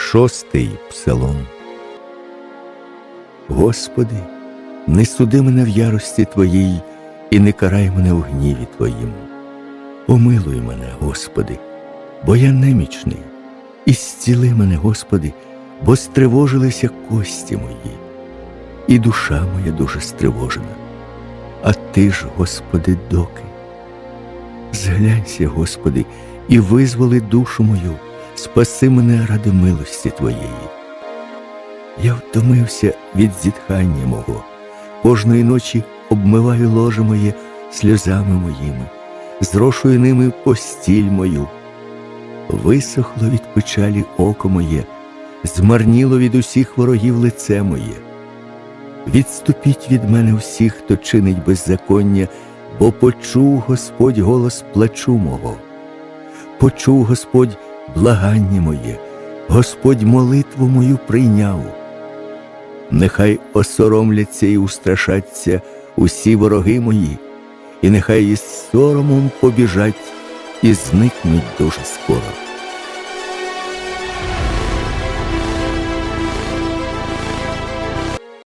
Шостий псалом. Господи, не суди мене в ярості Твоїй і не карай мене у гніві Твоїм. Помилуй мене, Господи, бо я немічний, і зціли мене, Господи, бо стривожилися кості мої, і душа моя дуже стривожена. А Ти ж, Господи, доки. Зглянься, Господи, і визволи душу мою, спаси мене ради милості Твоєї. Я втомився від зітхання мого, кожної ночі обмиваю ложе моє сльозами моїми, зрошую ними постіль мою. Висохло від печалі око моє, змарніло від усіх ворогів лице моє. Відступіть від мене всі, хто чинить беззаконня, бо почув Господь голос плачу мого. Почув Господь благання моє, Господь молитву мою прийняв. Нехай осоромляться і устрашаться усі вороги мої, і нехай із соромом побіжать і зникнуть дуже скоро.